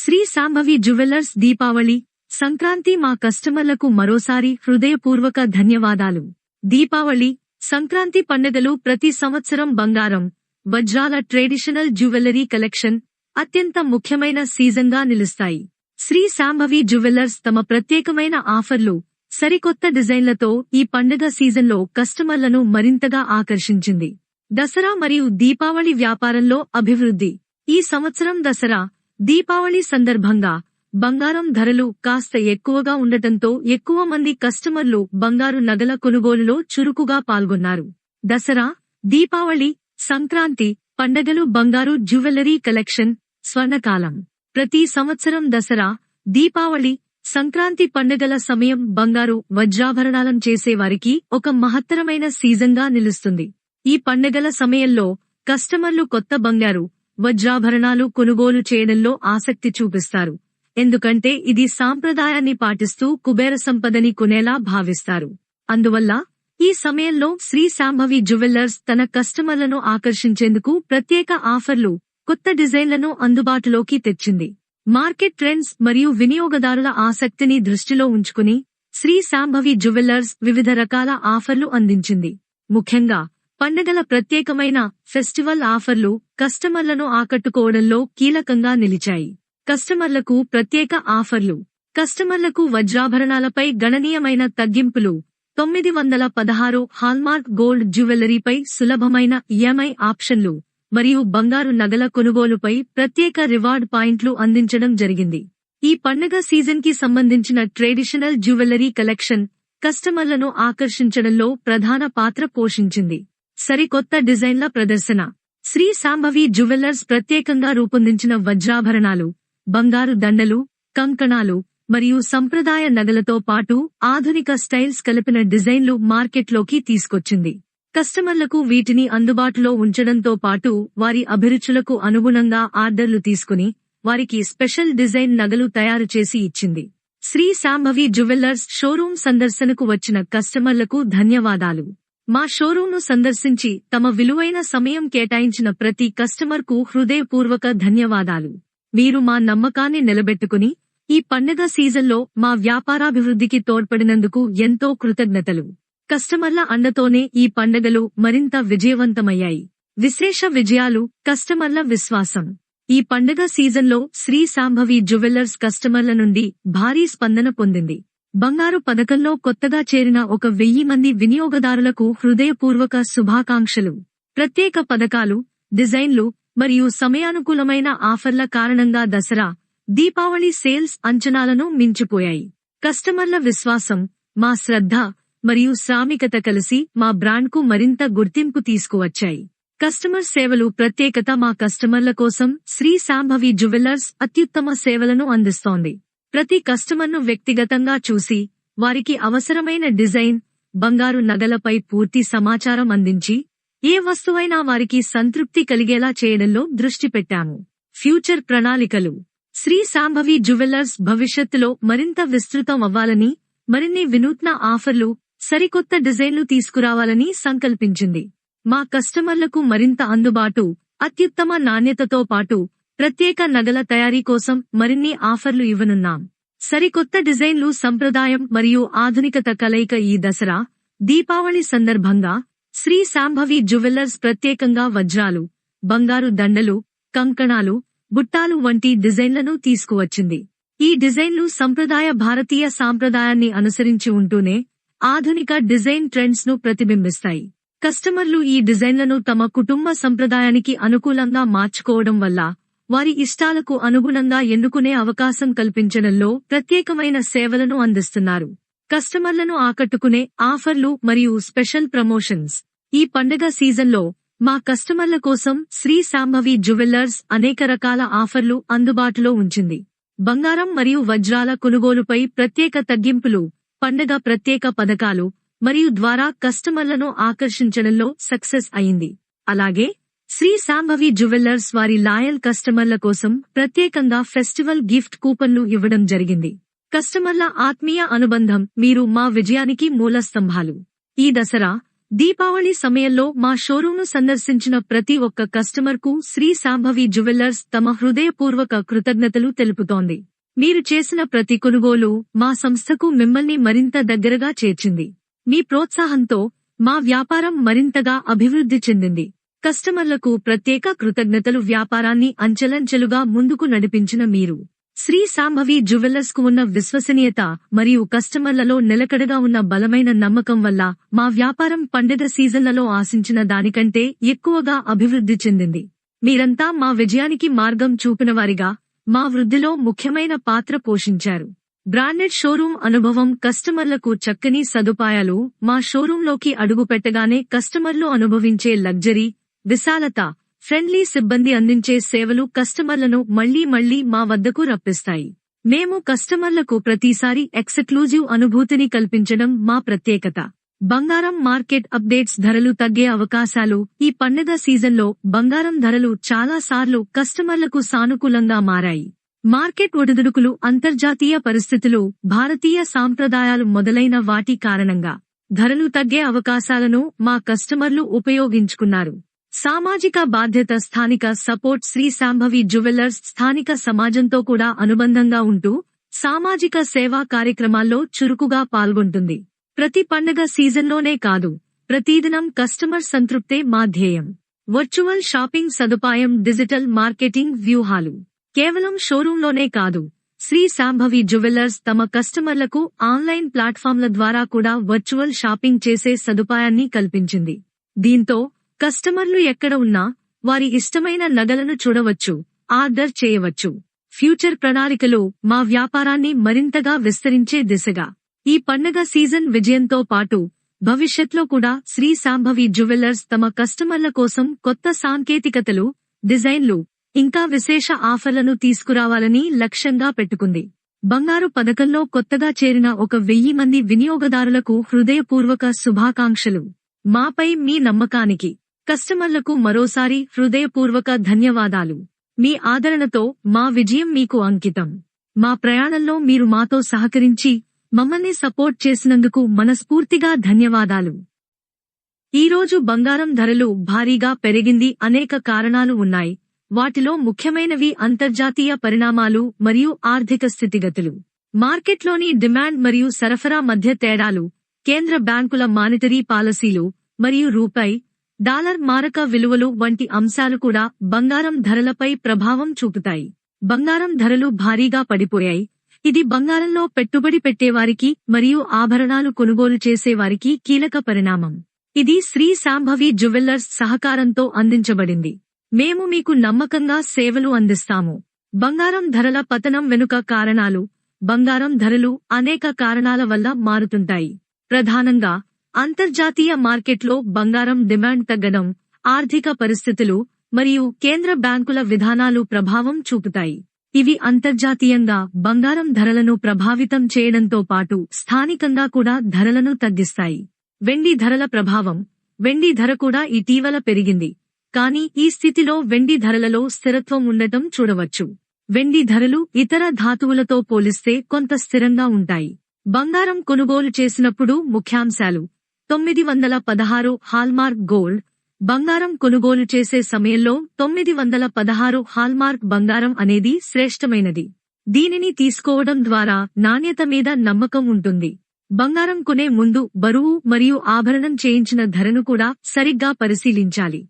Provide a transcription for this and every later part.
Shri Sambhavi jewellers Deepavali Sankranti మా కస్టమర్లకు మరోసారి హృదయపూర్వక ధన్యవాదాలు. దీపావళి సంక్రాంతి పండుగలు ప్రతి సంవత్సరం బంగారం వజ్రాల ట్రెడిషనల్ జ్యువెలరీ కలెక్షన్ అత్యంత ముఖ్యమైన సీజన్గా నిలుస్తాయి. శ్రీ సాంభవి జ్యువెలర్స్ తమ ప్రత్యేకమైన ఆఫర్లు సరికొత్త డిజైన్లతో ఈ పండుగ సీజన్లో కస్టమర్లను మరింతగా ఆకర్షించింది. దసరా మరియు దీపావళి వ్యాపారంలో అభివృద్ధి. ఈ సంవత్సరం దసరా దీపావళి సందర్భంగా బంగారం ధరలు కాస్త ఎక్కువగా ఉండటంతో ఎక్కువ మంది కస్టమర్లు బంగారు నగల కొనుగోలులో చురుకుగా పాల్గొన్నారు. దసరా దీపావళి సంక్రాంతి పండగలు బంగారు జ్యువెలరీ కలెక్షన్ స్వర్ణకాలం. ప్రతి సంవత్సరం దసరా దీపావళి సంక్రాంతి పండుగల సమయం బంగారు వజ్రాభరణాలం చేసేవారికి ఒక మహత్తరమైన సీజన్గా నిలుస్తుంది. ఈ పండుగల సమయంలో కస్టమర్లు కొత్త బంగారు వజ్రాభరణాలు కొనుగోలు చేయడంలో ఆసక్తి చూపిస్తారు. ఎందుకంటే ఇది సాంప్రదాయాన్ని పాటిస్తూ కుబేర సంపదని కొనేలా భావిస్తారు. అందువల్ల ఈ సమయంలో శ్రీ శాంభవి జ్యువెల్లర్స్ తన కస్టమర్లను ఆకర్షించేందుకు ప్రత్యేక ఆఫర్లు కొత్త డిజైన్లను అందుబాటులోకి తెచ్చింది. మార్కెట్ ట్రెండ్స్ మరియు వినియోగదారుల ఆసక్తిని దృష్టిలో ఉంచుకుని శ్రీ శాంభవి జ్యువెల్లర్స్ వివిధ రకాల ఆఫర్లు అందించింది. ముఖ్యంగా పండుగల ప్రత్యేకమైన ఫెస్టివల్ ఆఫర్లు కస్టమర్లను ఆకట్టుకోవడంలో కీలకంగా నిలిచాయి. కస్టమర్లకు ప్రత్యేక ఆఫర్లు. కస్టమర్లకు వజ్రాభరణాలపై గణనీయమైన తగ్గింపులు. తొమ్మిది వందల పదహారు హాల్మార్క్ గోల్డ్ జ్యువెలరీపై సులభమైన ఈఎంఐ ఆప్షన్లు మరియు బంగారు నగల కొనుగోలుపై ప్రత్యేక రివార్డ్ పాయింట్లు అందించడం జరిగింది. ఈ పండుగ సీజన్కి సంబంధించిన ట్రెడిషనల్ జ్యువెలరీ కలెక్షన్ కస్టమర్లను ఆకర్షించడంలో ప్రధాన పాత్ర పోషించింది. సరికొత్త డిజైన్ల ప్రదర్శన. శ్రీ సాంభవి జ్యువెల్లర్స్ ప్రత్యేకంగా రూపొందించిన వజ్రాభరణాలు బంగారు దండలు కంకణాలు మరియు సంప్రదాయ నగలతో పాటు ఆధునిక స్టైల్స్ కలిపిన డిజైన్లు మార్కెట్లోకి తీసుకొచ్చింది. కస్టమర్లకు వీటిని అందుబాటులో ఉంచడంతో పాటు వారి అభిరుచులకు అనుగుణంగా ఆర్డర్లు తీసుకుని వారికి స్పెషల్ డిజైన్ నగలు తయారు చేసి ఇచ్చింది. శ్రీ సాంభవి జ్యువెల్లర్స్ షోరూం సందర్శనకు వచ్చిన కస్టమర్లకు ధన్యవాదాలు. మా షోరూంను సందర్శించి తమ విలువైన సమయం కేటాయించిన ప్రతి కస్టమర్కు హృదయపూర్వక ధన్యవాదాలు. మీరు మా నమ్మకాన్ని నిలబెట్టుకుని ఈ పండగ సీజన్లో మా వ్యాపారాభివృద్ధికి తోడ్పడినందుకు ఎంతో కృతజ్ఞతలు. కస్టమర్ల అండతోనే ఈ పండగలు మరింత విజయవంతమయ్యాయి. విశేష విజయాలు కస్టమర్ల విశ్వాసం. ఈ పండగ సీజన్లో శ్రీ సాంభవి జ్యువెల్లర్స్ కస్టమర్ల నుండి భారీ స్పందన పొందింది. బంగారు పథకంలో కొత్తగా చేరిన ఒక వెయ్యి మంది వినియోగదారులకు హృదయపూర్వక శుభాకాంక్షలు. ప్రత్యేక పథకాలు డిజైన్లు మరియు సమయానుకూలమైన ఆఫర్ల కారణంగా దసరా దీపావళి సేల్స్ అంచనాలను మించిపోయాయి. కస్టమర్ల విశ్వాసం మా శ్రద్ధ మరియు శ్రామికత కలిసి మా బ్రాండ్కు మరింత గుర్తింపు తీసుకువచ్చాయి. కస్టమర్ సేవలు ప్రత్యేకత మా కస్టమర్ల కోసం శ్రీ సాంభవి జ్యువెల్లర్స్ అత్యుత్తమ సేవలను అందిస్తోంది. ప్రతి కస్టమర్ను వ్యక్తిగతంగా చూసి వారికి అవసరమైన డిజైన్ బంగారు నగలపై పూర్తి సమాచారం అందించి ఏ వస్తువైనా వారికి సంతృప్తి కలిగేలా చేయడంలో దృష్టి పెట్టాము. ఫ్యూచర్ ప్రణాళికలు. శ్రీ సాంభవి జ్యువెల్లర్స్ భవిష్యత్తులో మరింత విస్తృతం అవ్వాలని మరిన్ని వినూత్న ఆఫర్లు సరికొత్త డిజైన్లు తీసుకురావాలని సంకల్పించింది. మా కస్టమర్లకు మరింత అందుబాటు అత్యుత్తమ నాణ్యతతో పాటు ప్రత్యేక నగల తయారీ కోసం మరిన్ని ఆఫర్లు ఇవ్వనున్నాం. సరికొత్త డిజైన్లు సంప్రదాయం మరియు ఆధునికత కలయిక ఈ దసరా దీపావళి సందర్భంగా శ్రీ సాంభవి జ్యువెల్లర్స్ ప్రత్యేకంగా వజ్రాలు బంగారు దండలు కంకణాలు బుట్టాలు వంటి డిజైన్లను తీసుకువచ్చింది. ఈ డిజైన్లు సంప్రదాయ భారతీయ సాంప్రదాయాన్ని అనుసరించి ఉంటూనే ఆధునిక డిజైన్ ట్రెండ్స్ను ప్రతిబింబిస్తాయి. కస్టమర్లు ఈ డిజైన్లను తమ కుటుంబ సంప్రదాయానికి అనుకూలంగా మార్చుకోవడం వల్ల వారి ఇష్టాలకు అనుగుణంగా ఎన్నుకునే అవకాశం కల్పించడంలో ప్రత్యేకమైన సేవలను అందిస్తున్నారు. కస్టమర్లను ఆకట్టుకునే ఆఫర్లు మరియు స్పెషల్ ప్రమోషన్స్. ఈ పండగ సీజన్లో మా కస్టమర్ల కోసం శ్రీ సాంభవి జ్యువెల్లర్స్ అనేక రకాల ఆఫర్లు అందుబాటులో ఉంచింది. బంగారం మరియు వజ్రాల కొనుగోలుపై ప్రత్యేక తగ్గింపులు పండగ ప్రత్యేక పథకాలు మరియు ద్వారా కస్టమర్లను ఆకర్షించడంలో సక్సెస్ అయింది. అలాగే శ్రీ సాంభవి జ్యువెల్లర్స్ వారి లాయల్ కస్టమర్ల కోసం ప్రత్యేకంగా ఫెస్టివల్ గిఫ్ట్ కూపన్లు ఇవ్వడం జరిగింది. కస్టమర్ల ఆత్మీయ అనుబంధం మీరు మా విజయానికి మూల స్తంభాలు ఈ దసరా దీపావళి సమయంలో మా షోరూంను సందర్శించిన ప్రతి ఒక్క కస్టమర్కు శ్రీ సాంభవి జ్యువెల్లర్స్ తమ హృదయపూర్వక కృతజ్ఞతలు తెలుపుతోంది. మీరు చేసిన ప్రతి కొనుగోలు మా సంస్థకు మిమ్మల్ని మరింత దగ్గరగా చేర్చింది. మీ ప్రోత్సాహంతో మా వ్యాపారం మరింతగా అభివృద్ధి చెందింది. కస్టమర్లకు ప్రత్యేక కృతజ్ఞతలు వ్యాపారాన్ని అంచెలంచెలుగా ముందుకు నడిపించిన మీరు. శ్రీ సాంభవి జ్యువెల్లర్స్కు ఉన్న విశ్వసనీయత మరియు కస్టమర్లలో నిలకడగా ఉన్న బలమైన నమ్మకం వల్ల మా వ్యాపారం పండుగ సీజన్లలో ఆశించిన దానికంటే ఎక్కువగా అభివృద్ధి చెందింది. మీరంతా మా విజయానికి మార్గం చూపినవారిగా మా వృద్ధిలో ముఖ్యమైన పాత్ర పోషించారు. బ్రాండెడ్ షోరూం అనుభవం కస్టమర్లకు చక్కని సదుపాయాలు మా షోరూంలోకి అడుగుపెట్టగానే కస్టమర్లు అనుభవించే లగ్జరీ విశాలత ఫ్రెండ్లీ సిబ్బంది అందించే సేవలు కస్టమర్లను మళ్ళీ మళ్ళీ మా వద్దకు రప్పిస్తాయి. మేము కస్టమర్లకు ప్రతిసారి ఎక్స్క్లూజివ్ అనుభూతిని కల్పించడం మా ప్రత్యేకత. బంగారం మార్కెట్ అప్డేట్స్ ధరలు తగ్గే అవకాశాలు ఈ పండగ సీజన్లో బంగారం ధరలు చాలాసార్లు కస్టమర్లకు సానుకూలంగా మారాయి. మార్కెట్ ఒడిదుడుకులు అంతర్జాతీయ పరిస్థితులు భారతీయ సాంప్రదాయాలు మొదలైన వాటి కారణంగా ధరలు తగ్గే అవకాశాలను మా కస్టమర్లు ఉపయోగించుకున్నారు. సామాజిక బాధ్యత స్థానిక సపోర్ట్ శ్రీ శాంభవి జ్యువెల్లర్స్ స్థానిక సమాజంతో కూడా అనుబంధంగా ఉంటూ సామాజిక సేవా కార్యక్రమాల్లో చురుకుగా పాల్గొంటుంది. ప్రతి పండగ సీజన్లోనే కాదు ప్రతిదినం కస్టమర్ సంతృప్తే మా ధ్యేయం. వర్చువల్ షాపింగ్ సదుపాయం డిజిటల్ మార్కెటింగ్ వ్యూహాలు. కేవలం షోరూంలోనే కాదు శ్రీ శాంభవి జ్యువెల్లర్స్ తమ కస్టమర్లకు ఆన్లైన్ ప్లాట్ఫామ్ల ద్వారా కూడా వర్చువల్ షాపింగ్ చేసే సదుపాయాన్ని కల్పించింది. దీంతో కస్టమర్లు ఎక్కడ ఉన్నా వారి ఇష్టమైన నగలను చూడవచ్చు ఆర్డర్ చేయవచ్చు. ఫ్యూచర్ ప్రణాళికలు మా వ్యాపారాన్ని మరింతగా విస్తరించే దిశగా. ఈ పండగ సీజన్ విజయంతో పాటు భవిష్యత్లో కూడా శ్రీ శాంభవి జ్యువెల్లర్స్ తమ కస్టమర్ల కోసం కొత్త సాంకేతికతలు డిజైన్లు ఇంకా విశేష ఆఫర్లను తీసుకురావాలని లక్ష్యంగా పెట్టుకుంది. బంగారు పథకంలో కొత్తగా చేరిన ఒక వెయ్యి మంది వినియోగదారులకు హృదయపూర్వక శుభాకాంక్షలు. మాపై మీ నమ్మకానికి కస్టమర్లకు మరోసారి హృదయపూర్వక ధన్యవాదాలు. మీ ఆదరణతో మా విజయం మీకు అంకితం. మా ప్రయాణంలో మీరు మాతో సహకరించి మమ్మల్ని సపోర్ట్ చేసినందుకు మనస్ఫూర్తిగా ధన్యవాదాలు. ఈరోజు బంగారం ధరలు భారీగా పెరిగింది అనేక కారణాలు ఉన్నాయి. వాటిలో ముఖ్యమైనవి అంతర్జాతీయ పరిణామాలు మరియు ఆర్థిక స్థితిగతులు. మార్కెట్లోని డిమాండ్ మరియు సరఫరా మధ్య తేడాలు కేంద్ర బ్యాంకుల మానిటరీ పాలసీలు మరియు రూపాయి డాలర్ మారక విలువలు వంటి అంశాలు కూడా బంగారం ధరలపై ప్రభావం చూపుతాయి. బంగారం ధరలు భారీగా పడిపోయాయి. ఇది బంగారంలో పెట్టుబడి పెట్టేవారికి మరియు ఆభరణాలు కొనుగోలు చేసేవారికి కీలక పరిణామం. ఇది శ్రీ శాంభవి జ్యువెల్లర్స్ సహకారంతో అందించబడింది. మేము మీకు నమ్మకంగా సేవలు అందిస్తాము. బంగారం ధరల పతనం వెనుక కారణాలు బంగారం ధరలు అనేక కారణాల వల్ల మారుతుంటాయి. ప్రధానంగా అంతర్జాతీయ మార్కెట్లో బంగారం డిమాండ్ తగ్గడం ఆర్థిక పరిస్థితులు మరియు కేంద్ర బ్యాంకుల విధానాలు ప్రభావం చూపుతాయి. ఇవి అంతర్జాతీయంగా బంగారం ధరలను ప్రభావితం చేయడంతో పాటు స్థానికంగా కూడా ధరలను తగ్గిస్తాయి. వెండి ధరల ప్రభావం వెండి ధర కూడా ఇటీవల పెరిగింది. కానీ ఈ స్థితిలో వెండి ధరలలో స్థిరత్వం ఉండటం చూడవచ్చు. వెండి ధరలు ఇతర ధాతువులతో పోలిస్తే కొంత స్థిరంగా ఉంటాయి. బంగారం కొనుగోలు చేసినప్పుడు ముఖ్యాంశాలు. తొమ్మిది వందల పదహారు హాల్మార్క్ గోల్డ్ బంగారం కొనుగోలు చేసే సమయంలో తొమ్మిది వందల పదహారు హాల్మార్క్ బంగారం అనేది శ్రేష్టమైనది. దీనిని తీసుకోవడం ద్వారా నాణ్యత మీద నమ్మకం ఉంటుంది. బంగారం కొనే ముందు బరువు మరియు ఆభరణం చేయించిన ధరను కూడా సరిగ్గా పరిశీలించాలి.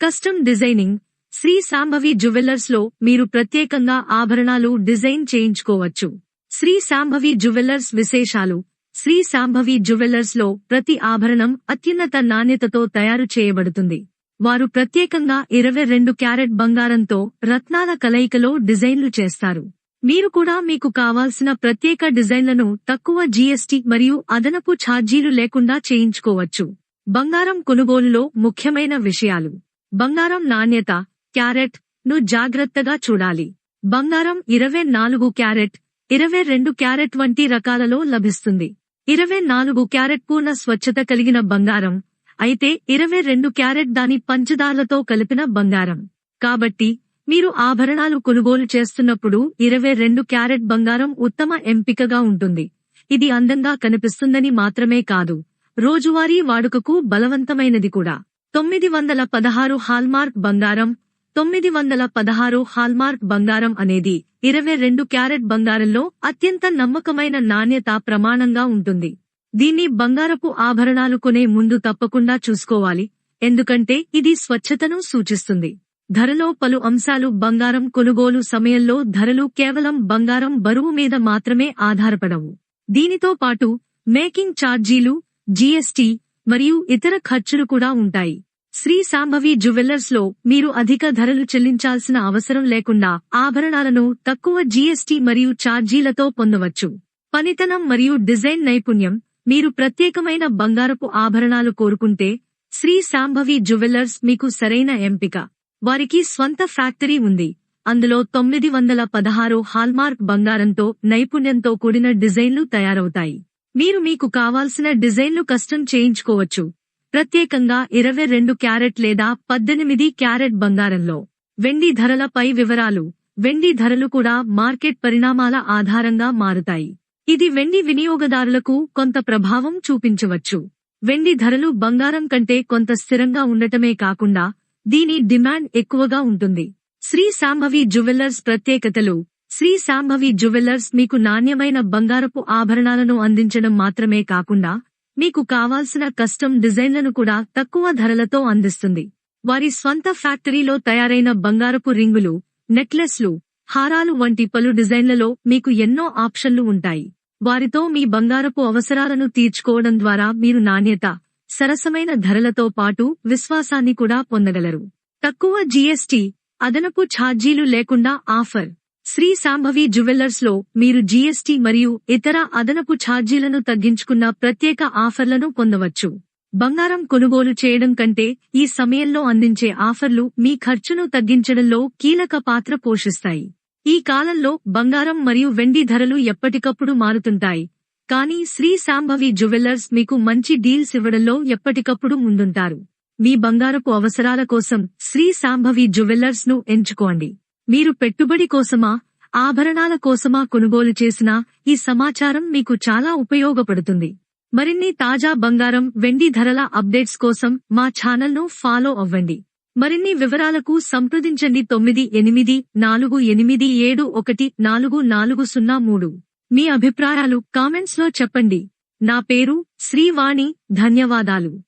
కస్టమ్ డిజైనింగ్ శ్రీ సాంభవి జ్యువెల్లర్స్లో మీరు ప్రత్యేకంగా ఆభరణాలు డిజైన్ చేయించుకోవచ్చు. శ్రీ సాంభవి జ్యువెల్లర్స్ విశేషాలు శ్రీ సాంభవి జ్యువెలర్స్లో ప్రతి ఆభరణం అత్యున్నత నాణ్యతతో తయారు చేయబడుతుంది. వారు ప్రత్యేకంగా ఇరవై రెండు క్యారెట్ బంగారంతో రత్నాల కలయికలో డిజైన్లు చేస్తారు. మీరు కూడా మీకు కావాల్సిన ప్రత్యేక డిజైన్లను తక్కువ జీఎస్టీ మరియు అదనపు ఛార్జీలు లేకుండా చేయించుకోవచ్చు. బంగారం కొనుగోలులో ముఖ్యమైన విషయాలు. బంగారం నాణ్యత క్యారెట్ను జాగ్రత్తగా చూడాలి. బంగారం ఇరవై నాలుగు క్యారెట్ ఇరవై రెండు క్యారెట్ వంటి రకాలలో లభిస్తుంది. ఇరవై నాలుగు క్యారెట్ పూర్ణ స్వచ్ఛత కలిగిన బంగారం. అయితే ఇరవై రెండు క్యారెట్ దాని పంచదార్లతో కలిపిన బంగారం. కాబట్టి మీరు ఆభరణాలు కొనుగోలు చేస్తున్నప్పుడు ఇరవై రెండు క్యారెట్ బంగారం ఉత్తమ ఎంపికగా ఉంటుంది. ఇది అందంగా కనిపిస్తుందని మాత్రమే కాదు. రోజువారీ వాడుకకు బలవంతమైనది కూడా. తొమ్మిది వందల పదహారు హాల్మార్క్ బంగారం తొమ్మిది వందల పదహారు హాల్మార్క్ బంగారం అనేది ఇరవై రెండు క్యారెట్ బంగారంలో అత్యంత నమ్మకమైన నాణ్యత ప్రమాణంగా ఉంటుంది. దీన్ని బంగారపు ఆభరణాలు కొనే ముందు తప్పకుండా చూసుకోవాలి ఎందుకంటే ఇది స్వచ్ఛతను సూచిస్తుంది. ధరలో పలు అంశాలు బంగారం కొనుగోలు సమయంలో ధరలు కేవలం బంగారం బరువు మీద మాత్రమే ఆధారపడవు. దీనితో పాటు మేకింగ్ ఛార్జీలు జీఎస్టీ మరియు ఇతర ఖర్చులు కూడా ఉంటాయి. శ్రీ సాంభవి జ్యువెల్లర్స్లో మీరు అధిక ధరలు చెల్లించాల్సిన అవసరం లేకుండా ఆభరణాలను తక్కువ జీఎస్టీ మరియు ఛార్జీలతో పొందవచ్చు. పనితనం మరియు డిజైన్ నైపుణ్యం మీరు ప్రత్యేకమైన బంగారపు ఆభరణాలు కోరుకుంటే శ్రీ సాంభవి జ్యువెల్లర్స్ మీకు సరైన ఎంపిక. వారికి స్వంత ఫ్యాక్టరీ ఉంది. అందులో తొమ్మిది వందల పదహారు హాల్మార్క్ బంగారంతో నైపుణ్యంతో కూడిన డిజైన్లు తయారవుతాయి. మీరు మీకు కావాల్సిన డిజైన్లు కస్టమ్ చేయించుకోవచ్చు. ప్రత్యేకంగా ఇరవై రెండు క్యారెట్ లేదా పద్దెనిమిది క్యారెట్ బంగారంలో వెండి ధరల పై వివరాలు వెండి ధరలు కూడా మార్కెట్ పరిణామాల ఆధారంగా మారుతాయి. ఇది వెండి వినియోగదారులకు కొంత ప్రభావం చూపించవచ్చు. వెండి ధరలు బంగారం కంటే కొంత స్థిరంగా ఉండటమే కాకుండా దీని డిమాండ్ ఎక్కువగా ఉంటుంది. శ్రీ సాంభవి జ్యువెల్లర్స్ ప్రత్యేకతలు. శ్రీ సాంభవి జ్యువెల్లర్స్ మీకు నాణ్యమైన బంగారపు ఆభరణాలను అందించడం మాత్రమే కాకుండా మీకు కావాల్సిన కస్టమ్ డిజైన్లను కూడా తక్కువ ధరలతో అందిస్తుంది. వారి స్వంత ఫ్యాక్టరీలో తయారైన బంగారపు రింగులు నెక్లెస్లు హారాలు వంటి పలు డిజైన్లలో మీకు ఎన్నో ఆప్షన్లు ఉంటాయి. వారితో మీ బంగారపు అవసరాలను తీర్చుకోవడం ద్వారా మీరు నాణ్యత సరసమైన ధరలతో పాటు విశ్వాసాన్ని కూడా పొందగలరు. తక్కువ జీఎస్టీ అదనపు ఛార్జీలు లేకుండా ఆఫర్. శ్రీ సాంభవి జ్యువెల్లర్స్లో మీరు జీఎస్టీ మరియు ఇతర అదనపు ఛార్జీలను తగ్గించుకున్న ప్రత్యేక ఆఫర్లను పొందవచ్చు. బంగారం కొనుగోలు చేయడం కంటే ఈ సమయంలో అందించే ఆఫర్లు మీ ఖర్చును తగ్గించడంలో కీలక పాత్ర పోషిస్తాయి. ఈ కాలంలో బంగారం మరియు వెండి ధరలు ఎప్పటికప్పుడు మారుతుంటాయి. కానీ శ్రీ సాంభవి జ్యువెల్లర్స్ మీకు మంచి డీల్స్ ఇవ్వడంలో ఎప్పటికప్పుడు ముందుంటారు. మీ బంగారపు అవసరాల కోసం శ్రీ సాంభవి జ్యువెల్లర్స్ను ఎంచుకోండి. మీరు పెట్టుబడి కోసమా ఆభరణాల కోసమా కొనుగోలు చేసినా ఈ సమాచారం మీకు చాలా ఉపయోగపడుతుంది. మరిన్ని తాజా బంగారం వెండి ధరల అప్డేట్స్ కోసం మా ఛానల్ను ఫాలో అవ్వండి. మరిన్ని వివరాలకు సంప్రదించండి తొమ్మిది ఎనిమిది నాలుగు ఎనిమిది ఏడు ఒకటి నాలుగు నాలుగు సున్నా మూడు. మీ అభిప్రాయాలు కామెంట్స్లో చెప్పండి. నా పేరు శ్రీవాణి ధన్యవాదాలు.